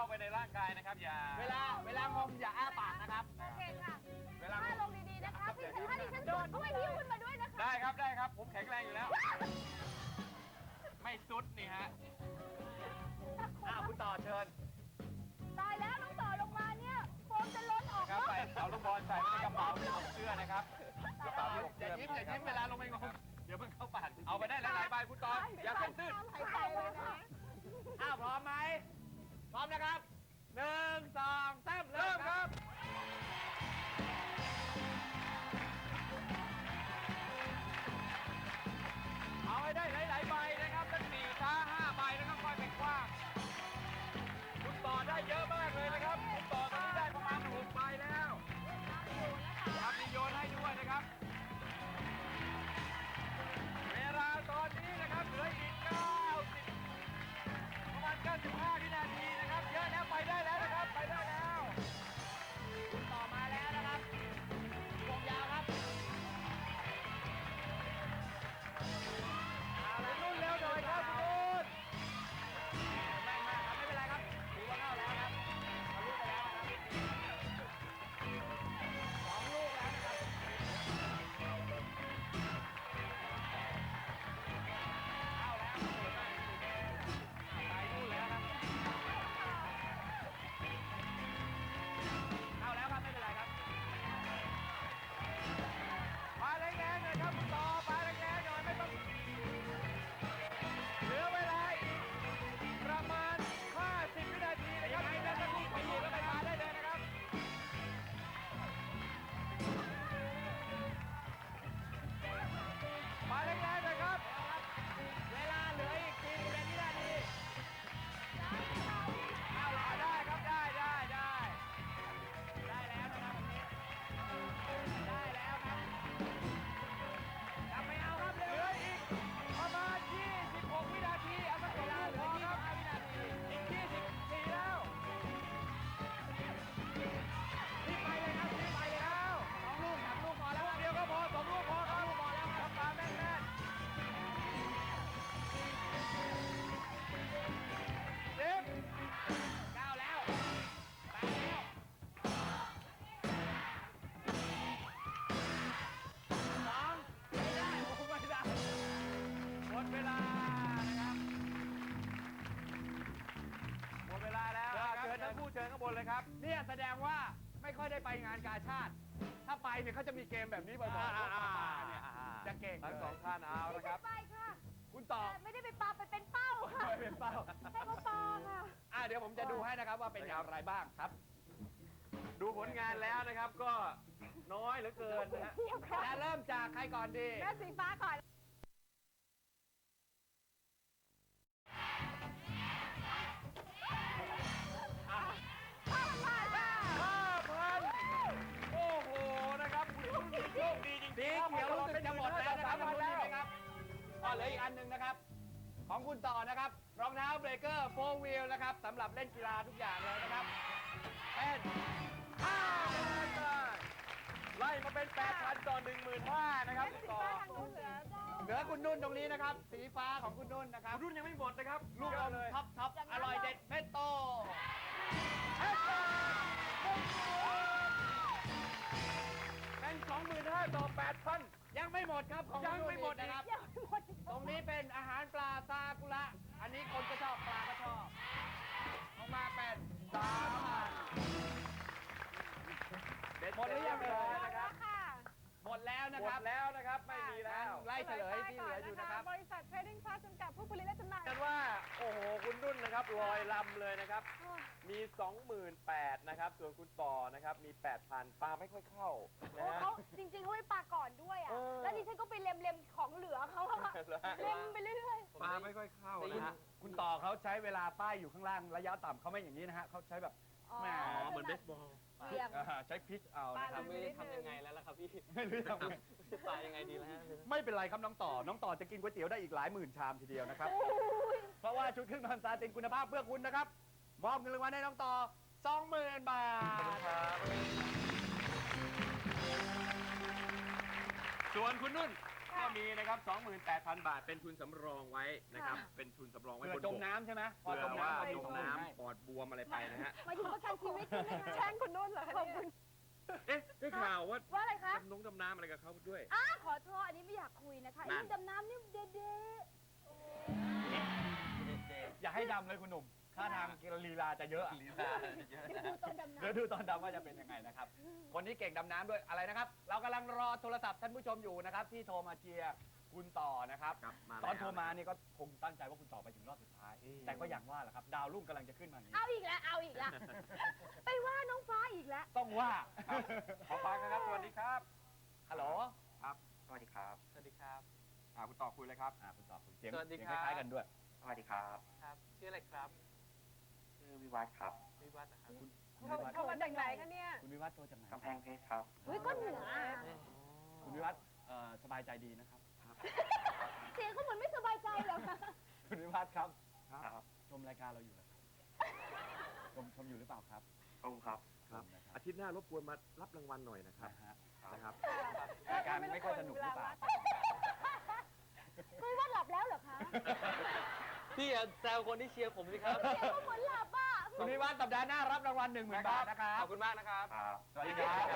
เข้าไปในร่างกายนะครับ อย่า เวลาเวลางมอย่าอ้าปากนะครับ โอเคค่ะเวลา ถ้าลงดีๆนะคะพี่ถ้าดิฉันโดดด้วยพี่คุณมาด้วยนะคะ ได้ครับได้ครับ ผมแข็งแรงอยู่แล้ว ไม่สุดนี่ฮะอ้าวคุณต่อเชิญตายแล้วน้องต่อลงมาเนี่ยโฟมจะล้นออกครับลูกใส่เอาลูกบอลใส่ไว้ในกระเป๋าที่อกเสื้อนะครับกระเป๋าที่อกอย่าเสื้อยิ้มอย่ายิ้มเวลาลงไปงมเดี๋ยวเพิ่งเข้าปากเอาไปได้หลายๆใบคุณตอนอย่าเส้นตื้นหายใจเลยนะ อ้าวพร้อมไหม พร้อมนะครับหนึ่งสองสามเริ่มครับ เอาให้ได้หลายๆใบนะครับตั้งสี่ตาห้าใบนะครับค่อยเป็นกว้าง คุณต่อได้เยอะมาก ชิญทั้งคู่เชิญข้างบนเลยครับ เนี่ยแสดงว่าไม่ค่อยได้ไปงานกาชาติ ถ้าไปเนี่ยเขาจะมีเกมแบบนี้บ่อยๆอ่าอ่าอ่าเนี่ยจะเก่งทั้งเลยสองท่านเอาไม่นะคใช่รับ ไปค่ะคุณต่อแต่ไม่ได้ไปปาไปเป็นเป้าค่ะไม่เป็นเป้า ให้เขาปาค่ะ อ่าเดี๋ยวผมจะดูให้นะครับว่าเป็นอย่างไรบ้างครับ ดูผลงานแล้วนะครับก็น้อยเหลือเกินนะฮะเทียบค่ะ จะเริ่มจากใครก่อนดี แม่สีฟ้าก่อน เขียวรู้สึกจะหมดแล้วนะครับหมดแล้วไหมครับอ๋อเหลืออีกอันหนึ่งนะครับ ของคุณต่อนะครับ รองเท้าเบรกเกอร์โฟร์วิลนะครับสำหรับเล่นกีฬาทุกอย่างเลยนะครับเป็นห้าพันบาทไล่มาเป็นแปดพันต่อหนึ่งหมื่นห้านะครับแม่คุณสีต่อฟ้าทางนู้นเหลือเจ้าเหลือคุณนุ่นตรงนี้นะครับ สีฟ้าของคุณนุ่นนะครับรุ่นยังไม่หมดนะครับ ลูกเยออะมเลยท็อปท็อปอร่อยเด็ดเพชรโตแพ็ค เป็นสองหมื่นห้าต่อแปดพันยังไม่หมดครับของยังไม่หมดคุณนุ่นนะครับยังไม่หมดตรงนี้เป็นอาหารปลาซากุระ อันนี้คนก็ชอบปลาก็ชอบออกมาเป็นสามพันเด็ดหมดหรือยังเลเอ่ย ดแล้วนะหมครับดแล้วนะครับไม่มีแล้วไล่เฉลยที่เหลืออยู่นะครับบริษัทเทรดดิ้งพลาสจำกัดผู้ผลิตและจำหน่ายกันว่าโอ้โหคุณรุ่นนะครับลอยลำเลยนะครับมี 28,000นะครับ ส่วนคุณต่อนะครับ มี 8,000ปลาไม่ค่อยเข้าโอ้นะฮะ เขาจริงๆเขาไปปาก่อนด้วยอะ เออ แล้วดิฉันก็ไปเล็มเล็มๆของเหลือเขาอะเหรอฮะเล็มไปเรื่อยปลาไม่ค่อยเข้าคุณนะฮะ คุณต่อเขาใช้เวลาป้ายอยู่ข้างล่างระยะต่ำเขาไม่อย่างนี้นะฮะเขาใช้แบบๆ อ๋อแหม เหมือนเบสบอลเรียง อ่าใช้พิชเอานะครับป้ายเลยทำยังไงแล้วล่ะครับพี่ไม่รู้ทำไงจะตายยังไงดีแล้วฮะ ไม่เป็นไรครับน้องต่อ น้องต่อจะกินก๋วยเตี๋ยวได้อีกหลายหมื่นชามทีเดียวนะครับอุ้ยเพราะว่าชุดเครื่องนอนซาตินคุณภาพเพื่อคุณนะครับ มอบเงินรางวัลให้น้องต่อ20,000 บาทส่วนคุณนุ่น ก็มีนะครับ 28,000 บาทเป็นทุนสำรองไว้นะครับค่ะเป็นทุนสำรองไว้เผื่บอนจบมกน้ำใช่ไหมพอเผื่จอมว่าน้ำก็จจมมน้น้ำให้ำปอดบวมอะไรไปนะฮะ หมายถึงประกันชีวิตใช่ไหมคะแช่งคุณนุ่นเหรอคะขอบเนี่ยคุณเอ๊ะได้ข่าวว่าว่าอะไรคะดำน้องดำน้ำอะไรกับเขาด้วย อ้าขอโทษอันนี้ไม่อยากคุยนะคะนั่ไอ้นดำน้ำนี่เด็อย่าให้ดำเลยคุณหนุ่ม ท่าทางลีลาจะเยอะลีลาเยอะๆเดี๋ยวดูตอนดำน้เดี๋ยวดูตอนดำว่าจะเป็นยังไงนะครับ คนที่เก่งดำน้ำด้วยอะไรนะครับ เรากำลังรอโทรศัพท์ท่านผู้ชมอยู่นะครับ ที่โทรมาเชียร์คุณต่อนะครับ ครับมาตอนโทรมาแล้วนี่ก็คงตั้งใจว่าคุณต่อไปถึงรอบสุดท้าย อืม แต่ก็อย่างว่าแหละครับ ดาวรุ่งกำลังจะขึ้นมาอย่างำนี้เอาอีกแล้ว เอาอีกแล้ว ไปว่าน้องฟ้าอีกแล้ว ต้องว่าขอฟังนะครับสวัสดีครับ ฮัลโหลครับ สวัสดีครับ สวัสดีครับ อ่าคุณต่อคุยเลยครับ อ่าคุณต่อคุณเสียงสวัสดีเสียงครับคล้ายๆกันด้วย สวัสดีครับ ครับ ชื่ออะไรครับ ชื่อวิวัฒน์ครับวิวัฒน์นะครับคุณเขาวิวัฒน์เขามาจากไหนคะเนี่ย คุณวิวัฒน์โทรจากไหนกำแพงเพชรครับเฮ้ยก็เหนืออะคุณวิวัฒน์เอ่อสบายใจดีนะครับ เสียงเขาเหมือนไม่สบายใจเหรอคะคุณวิวัฒน์ครับ ครับชมรายการเราอยู่เหรอครับชมชมอยู่หรือเปล่าครับตรงครับ ครับ ชมนะอาทิตย์หน้ารบกวนมารับรางวัลหน่อยนะครับ นะฮะนะครับ รายการไม่ค่อยสนุกหรือเปล่าไม่ว่าหลับแล้วเหรอคะ พี่อย่าแซวคนที่เชียร์ผมสิครับเสียงเขาเหมือนหลับอะคุณวิวัฒน์สัปดาห์หน้ารับรางวัลหนึ่งหมื่นบาทนะครับ ขอบคุณมากนะครับ ครับสวัสดีครับ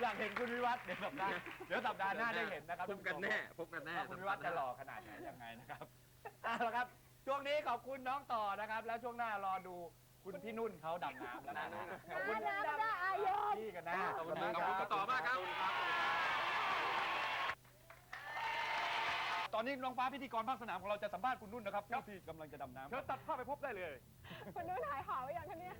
อยากเห็นคุณวิวัฒน์เดี๋ยวสัปดาห์เดี๋ยวสัปดาห์หน้าได้เห็นนะครับพบกันแน่พบกันแน่ว่าคุณวิวัฒน์จะหล่อขนาดไหนยังไงนะครับเอาละครับ ช่วงนี้ขอบคุณน้องต่อนะครับ แล้วช่วงหน้ารอดูคุณพี่นุ่นเขาดำน้ำแล้วนะขอบคุณน้ำได้อายศพี่กันนะขอบคุณครับขอบคุณคุณต่อมากครับ ตอนนี้น้องฟ้าพิธีกรภาคสนามของเราจะสัมภาษณ์คุณนุ่นนะครับผู้ที่กำลังจะดำน้ำเชิญตัดเข้าไปพบได้เลย คุณนุ่นหายหาวไปยังคะเนี่ย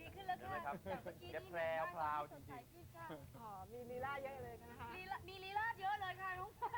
ดีขึ้นแล้วค่ะเห็นไหมครับจากเมื่อกี้แกนี่แพรวพราวจริงๆสดใสขึ้นค่ะอ๋อมีลีลาเยอะเลยนะคะลีลามีลีลาดเยอะเลยค่ะน้องฟ้า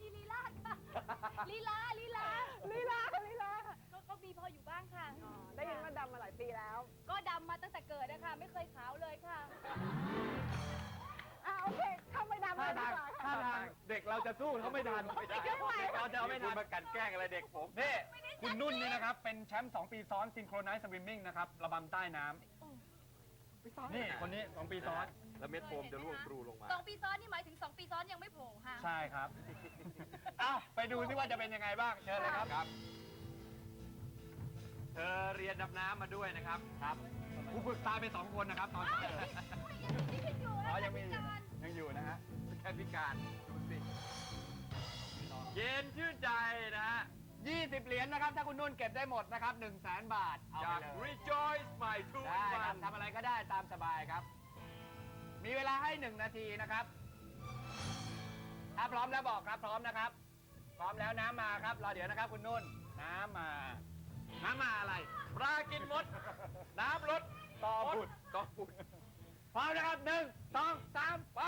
มีลีลาดค่ะลีลาลีลาลีลาค่ะลีลาก็ก็มีพออยู่บ้างค่ะอ๋อได้ยินว่าดำมาหลายปีแล้ว ก็ดำมาตั้งแต่เกิดนะคะไม่เคยขาวเลยค่ะอะโอเคเข้าไปดำเลท่ายดีทางกว่า ท่าค่ะทางเด็กเราจะสู้เขาไม่ทันไม่ได้เราจะเอาไม่ทันมากันแกล้งอะไรเด็กผมนี่คุณนุ่นนี่นะครับ เป็นแชมป์2ปีซ้อนซิงโครไนซ์สวิมมิ่งนะครับระบำใต้น้ำนี่คนนี้2ปีซ้อน แล้วเม็ดโฟมจะร่วงปรูลงมาสองปีซ้อนนี่หมายถึงสองปีซ้อนยังไม่โผล่ค่ะใช่ครับเอ้าไปดูซิว่าจะเป็นยังไงบ้างเชิญเลยครับครับ เธอเรียนดำน้ำมาด้วยนะครับครับผู้ฝึกตายไปสองคนนะครับตอนนี้นี่ขึ้นอยู่อ๋อนะยังมีอยู่ยังอยู่นะฮะ แค่พิการดูสิเย็นชื่นใจนะฮะ20 เหรียญนะครับ ถ้าคุณนุ่นเก็บได้หมดนะครับ 1 0 0 0 0แบาท เอาจากไปเลย Rejoice My Two ได้ค One รับทำอะไรก็ได้ตามสบายครับ มีเวลาให้หนึ่งนาทีนะครับถ้าพร้อมแล้วบอกครับ พร้อมนะครับ พร้อมแล้วน้ำมาครับ รอเดี๋ยวนะครับ คุณนุ่น น้ำมา น้ำมาอะไร ปลากินมด น้ำลดต่อมบุดตรต่อบุตร พร้อมนะครับหนึ่งสองสามไป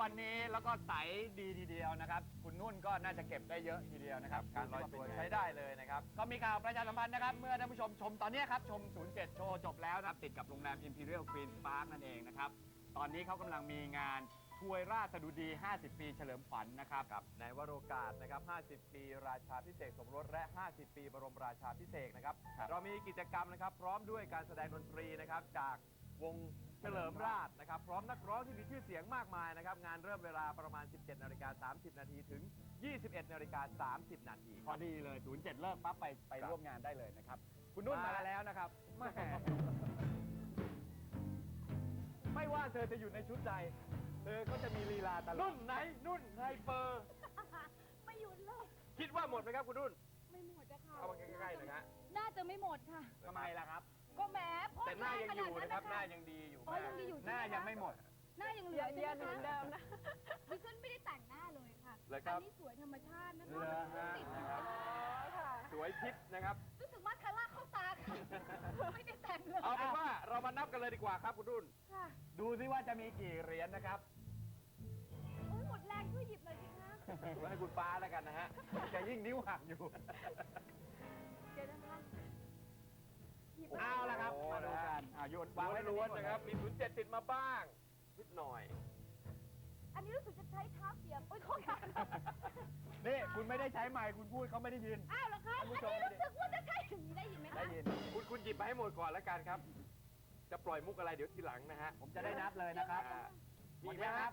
วันนี้แล้วก็ใสดีทีเดียวนะครับ คุณนุ่นก็น่าจะเก็บได้เยอะทีเดียวนะครับการลอยตัวใช้ได้เลยนะครับ ก็มีข่าวประชาสัมพันธ์นะครับ เมื่อท่านผู้ชมชมตอนนี้ครับ ชม 07 โชว์จบแล้วนะครับติดกับโรงแรม Imperial Queen Park นั่นเองนะครับ ตอนนี้เขากำลังมีงานถวยราชสดุดี 50 ปีเฉลิมขวัญนะครับกับในวโรกาสนะครับ 50 ปี ราชาพิเศษกสมรสและ 50 ปี บรมราชาพิเศษกนะครับครับ เรามีกิจกรรมนะครับ พร้อมด้วยการแสดงดนตรีนะครับจาก วงเฉลิมราชนะครับ พร้อมนักร้องที่มีชื่อเสียงมากมายนะครับ งานเริ่มเวลาประมาณ 17นาฬิกา30 นาทีถึง 21นาฬิกา30 นาทีพอดีเลย 07 เลิกปั๊บไปไปครับร่วมงานได้เลยนะครับ คุณนุ่นมาแล้วนะครับแหม่ไม่ว่าเธอจะอยู่ในชุดใดเธอก็จะมีลีลาตลอนุ่ดนไหน นุ่นไฮเปอร์ ไม่หยุดเลย คิดว่าหมดไหมครับคุณนุ่น ไม่หมดอะค่ะเอามาใกล้ๆหนะฮะ น่าจะไม่หมดค่ะ ทำไมล่ะครับ ก็แหมพ่แต่หน้ายังอยู่นะครับ หน้าขดยังดีอยู่อ๋อมากยังดีอยู่หใช่น้าไหมยังคะไม่หมด หน้ายังเหลืเยืออนใช่เยือนไหเหมมือนคะเดิมนะดิฉันไม่ได้แต่งหน้าเลยค่ะเลยครับ อันนี้สวยธรรมชาตินะคะเหรอฮะติดนะครับค่ะสวยทิพย์นะครับ รู้สึกมาสคาร่าเข้าตาค่ะไม่ได้แต่งเลยเอาเป็นว่าเรามานับกันเลยดีกว่าครับคุณนุ่น ค่ะดูซิว่าจะมีกี่เหรียญนะครับ โอ้ยหมดแรงช่วยหยิบเลยสิคะไว้ให้คุณฟ้าแล้วกันนะฮะจะยิ่งนิ้วหักอยู่ นวางไว้ตรงล้วนก่อๆนะครับ มีศูนย์เจ็ดติดมาบ้างนิดหน่อย อันนี้รู้สึกจะใช้เท้าเสียบโอ้ยโทษค่ะนี่คุณไม่ได้ใช้ไมค์คุณพูดเขาไม่ได้ยิน อ้าวเหรอคะท่าอันนผู้นี้ชมรู้สึกว่าจะใช่อย่างนี้ได้ยินไหมคะได้ยิน คุณคุณหยิบมาให้หมดก่อนแล้วกันครับ จะปล่อยมุกอะไรเดี๋ยวทีหลังนะฮะผมจะได้นับเลยนะครับอ่าหมมีดไหมยังคครัรับบ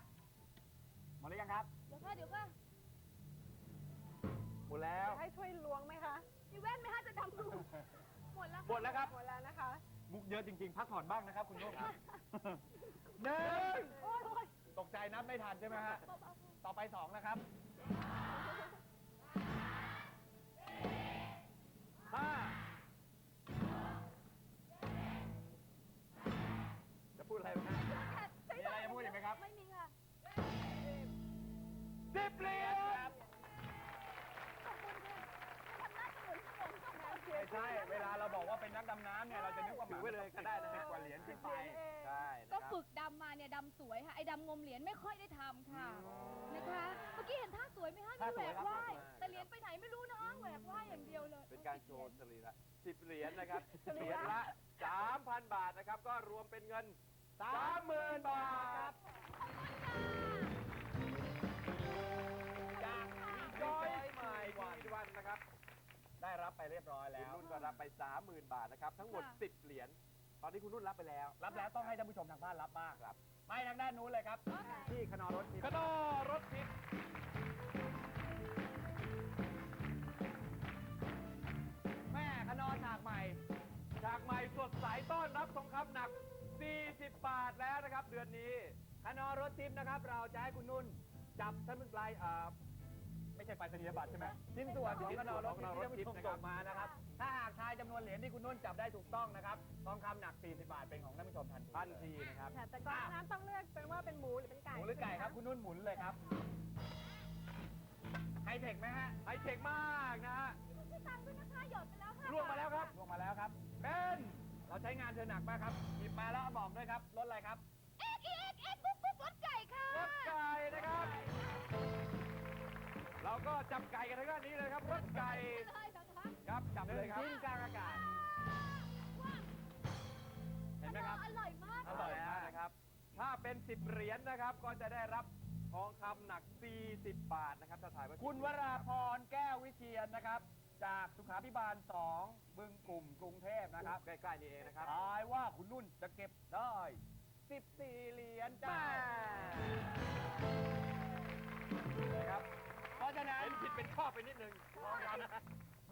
หมดหรือยังครับ เดี๋ยวค่ะเดี๋ยวค่ะหมดแล้ว ให้ช่วยล้วงไหมคะ มีแว่นไหมคะจะดำดูหมดแล้วหมดแล้วครับ หมดแล้วนะคะ มุกเยอะจริง ๆ พักผ่อนบ้างนะครับคุณโยมครับหนึ่งโอ้ยโอ้ยตกใจนับไม่ทันใช่ไหมฮะเบาๆต่อไปสองนะครับห้าจะพูดอะไรไหมฮะมีอะไรจะพูดอีกไหมครับไม่มีค่ะสิบเหรียญขอบคุณค่ะทำหน้าเหมือนขนมค่ะไม่ใช่เวลาเราบอกว่าเป็นนักดำน้ำเนี่ยเราจะนึกว่าหถืมาอไว้เลยก็ได้นะสิฮะบกว่าเหรียญขึ้นไปใช่ก็นะครับฝึกดำมาเนี่ยดำสวยค่ะไอ้ดำงมเหรียญไม่ค่อยได้ทำค่ะนะคะ เมื่อกี้เห็นท่าสวยไหมคะมีท่าแหสววยกครับว่ายท่าสวยแต่เหรียญไปไหนไม่รู้นะคะแหวกว่ายอย่างเดียวเลย เป็นการโชว์สรีระสิบเหรียญนะครับเหรียญละสามพันบาทนะครับ ก็รวมเป็นเงินสามหมื่นบาทจาก 30,000 บาทนะครับ ทั้งหมด10 เหรียญ ตอนนี้คุณนุ่นรับไปแล้วรับแล้วต้องให้ท่านผู้ชมทางบ้านรับบ้างครับไม่ทางด้านนู้นเลยครับ ที่คณะรถทิพย์คณอรถทิพย์แม่คณะฉากใหม่ ฉากใหม่สดใสต้อนรับทองคำหนัก 40 บาทแล้วนะครับ เดือนนี้ คณะรถทิพย์นะครับ เราจะให้คุณนุ่น จับท่านผู้ปลายอ่า ไม่ใช่ไปรษณียบัตรใช่ไหมชิ้นส่วนของคณะรถทิพย์ที่ท่านผู้ชมส่งมานะครับ ถ้าหากทายจำนวนเหรียญที่คุณนุ่นจับได้ถูกต้องนะครับ ทองคำหนัก 40 บาทเป็นของท่านผู้ชมทันทีทันทีนะครับค่ะแต่ก่อนนั้นต้องเลือกเป็นว่าเป็นหมูหรือเป็นไก่หมูหรือไก่ครับคุณนุ่นหมุนเลยครับไฮเทคไหมฮะไฮเทคมากนะฮะพี่ตังค์ด้วยนะคะหยอดไปแล้วค่ะร่วงมาแล้วครับลงมาแล้วครับเป็นเราใช้งานเธอหนักมากครับหยิบมาแล้วบอกด้วยครับรถอะไรครับ เราก็จับไก่กันทางด้านนี้เลยครับรถไก่เลยเหรอคะครับจับหเลนึ่ยงครับชิ้นกลางอากาศว้าวเห็นไหมครับ อร่อยมากอร่อยมากนะครับ ถ้าเป็น 10 เหรียญนะครับ ก็จะได้รับทองคำหนัก 40 บาทนะครับถ้าถ่ายไว้คุณวราพรแก้ววิเชียนนะครับ จากสุขาพิบาล 2 บึงกลุ่มกรุงเทพนะครับ ใกล้ๆนี่เองนะครับทายว่าคุณนุ่นจะเก็บได้ 14 เหรียญจ้านะครับเพ ราะฉะนั้นเห็นผิดเป็นข้อไปนิดนึง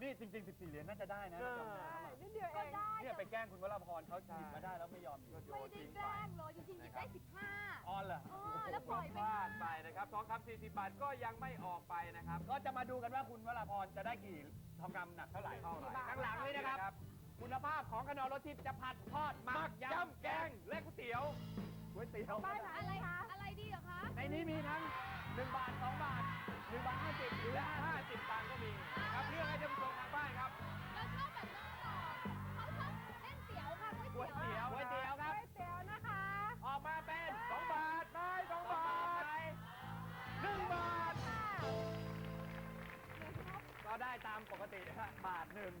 นี่จริง ๆ 14 เหรียญน่าจะได้นะเออจำได้ใช่นิดเดียวเอก็งได้เนี่ยไปแกล้งคุณวราพรเขาหยิบมาได้แล้วไม่ยอมหยิบโยไม่นได้ทิ้งแกไปล้งเลยจริงๆหยิบได้สิบห้าออนเหรออ๋อแล้วปล่อยไปพลาดไปนะครับทองคำ40 บาทก็ยังไม่ออกไปนะครับ ก็จะมาดูกันว่าคุณวราพรจะได้กี่ทองคำหนักเท่าไหร่เท่าไหร่ข้างหลังเลยนะครับ คุณภาพของขนมรสทิพย์จะผัดทอดหมัมักกยยำแกงและก๋วยเตี๋ยวำก๋วยเตี๋ยวบ้านไหนอะไรคะอะไรดีเหรอคะ ในนี้มีทั้ง 1 บาท 2 บาท 1 บาท 50 หรือและ50ตังค์ก็มีครับเรื่องให้ท่านผู้ชมทางบ้านครับเราชอบแบบน้องต่อเขาชอบเล่นเตี๋ยวค่ะก๋วยก๋วยเตี๋ยวก๋วยเตี๋ยวครับ ก๋วยเตี๋ยวนะคะออกมาเป็น 2 บาทได้2บาท1บาทก็ได้ตามปกตินะฮะบาทหนึ่ง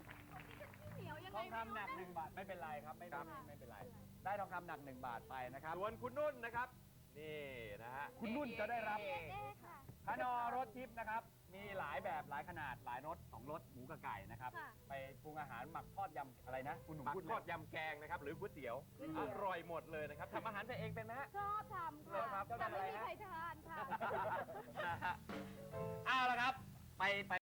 เหนียวยังทไงองคำหนัก1บาทไม่เป็นไรครับไม่เป็นไม่เป็นไร ได้ทองคำหนัก1บาทไปนะครับ ส่วนคุณนุ่นนะครับ นี่นะฮะคุณนุ่นจะได้รับ เอ๊ะค่ะขนอรถทิพย์นะครับ มีหลายแบบหลายขนาดหลายรสสองรสหมูกับไก่นะครับ ค่ะ ไปปรุงอาหารหมักทอดยำอะไรนะคุณหนุ่มหมักพูดทเลอดยำแกงนะครับ หรือก๋วยเตี๋ยวก๋วยเตี๋อยวร่อยหมดเลยนะครับทำอาหารตัวเองเป็นไหมฮะ ชอบทำเหรอครัค่ะบแต่ไม่มีใครทานค่ะ นะฮะเอาละครับ ไปไป